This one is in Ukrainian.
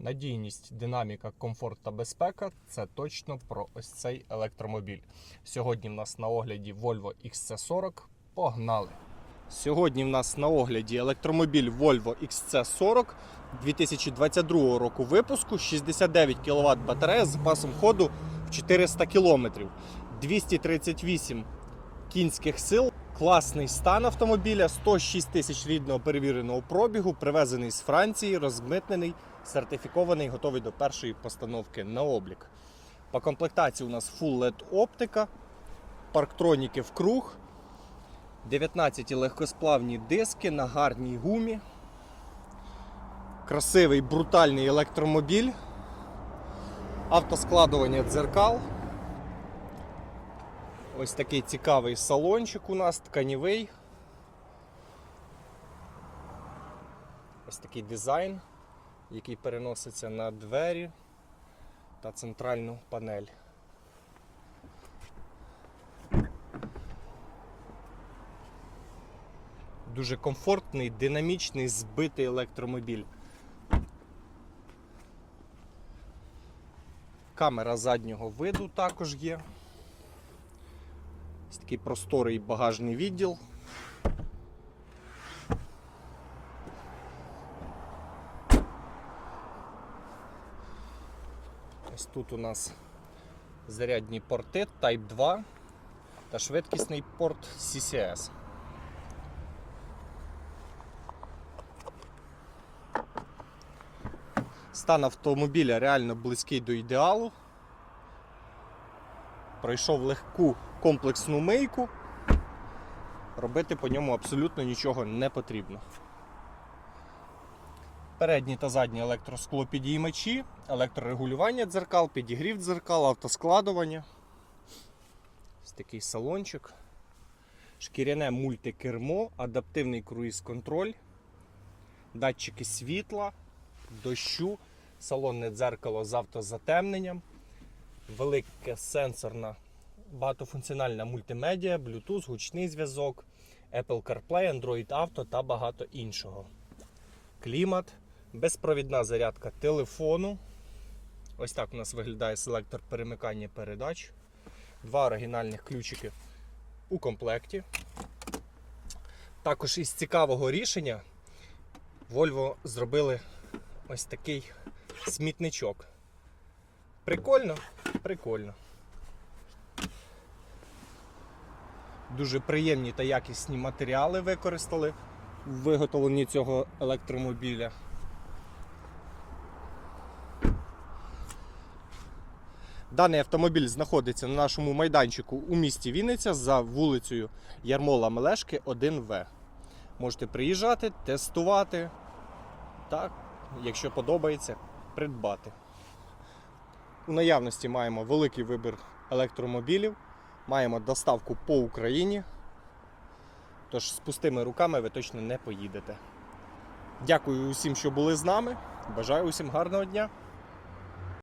Надійність, динаміка, комфорт та безпека це точно про ось цей електромобіль. Сьогодні в нас на огляді Volvo XC40. Погнали! Сьогодні в нас на огляді електромобіль Volvo XC40 2022 року випуску, 69 кВт батарея з запасом ходу в 400 км, 238 кінських сил. Класний стан автомобіля, 106 тисяч рідного перевіреного пробігу, привезений з Франції, розмитнений, сертифікований, готовий до першої постановки на облік. По комплектації у нас Full LED оптика, парктроніки в круг, 19 легкосплавні диски на гарній гумі. Красивий брутальний електромобіль, автоскладування дзеркал. Ось такий цікавий салончик у нас, тканівий. Ось такий дизайн, який переноситься на двері та центральну панель. Дуже комфортний, динамічний, збитий електромобіль. Камера заднього виду також є. Ось такий просторий багажний відділ. Ось тут у нас зарядні порти Type 2 та швидкісний порт CCS. Стан автомобіля реально близький до ідеалу. Пройшов легку комплексну мийку. Робити по ньому абсолютно нічого не потрібно. Передні та задні електросклопідіймачі, електрорегулювання дзеркал, підігрів дзеркал, автоскладування. Ось такий салончик. Шкіряне мультикермо, адаптивний круїз-контроль, датчики світла, дощу, салонне дзеркало з автозатемненням, велика сенсорна багатофункціональна мультимедіа, Bluetooth, гучний зв'язок, Apple CarPlay, Android Auto та багато іншого. Клімат, безпровідна зарядка телефону. Ось так у нас виглядає селектор перемикання передач. Два оригінальних ключики у комплекті. Також із цікавого рішення Volvo зробили ось такий смітничок. Прикольно? Прикольно. Дуже приємні та якісні матеріали використали в виготовленні цього електромобіля. Даний автомобіль знаходиться на нашому майданчику у місті Вінниця за вулицею Ярмола Мелешки 1В. Можете приїжджати, тестувати та, якщо подобається, придбати. У наявності маємо великий вибір електромобілів, маємо доставку по Україні. Тож з пустими руками ви точно не поїдете. Дякую усім, що були з нами. Бажаю усім гарного дня!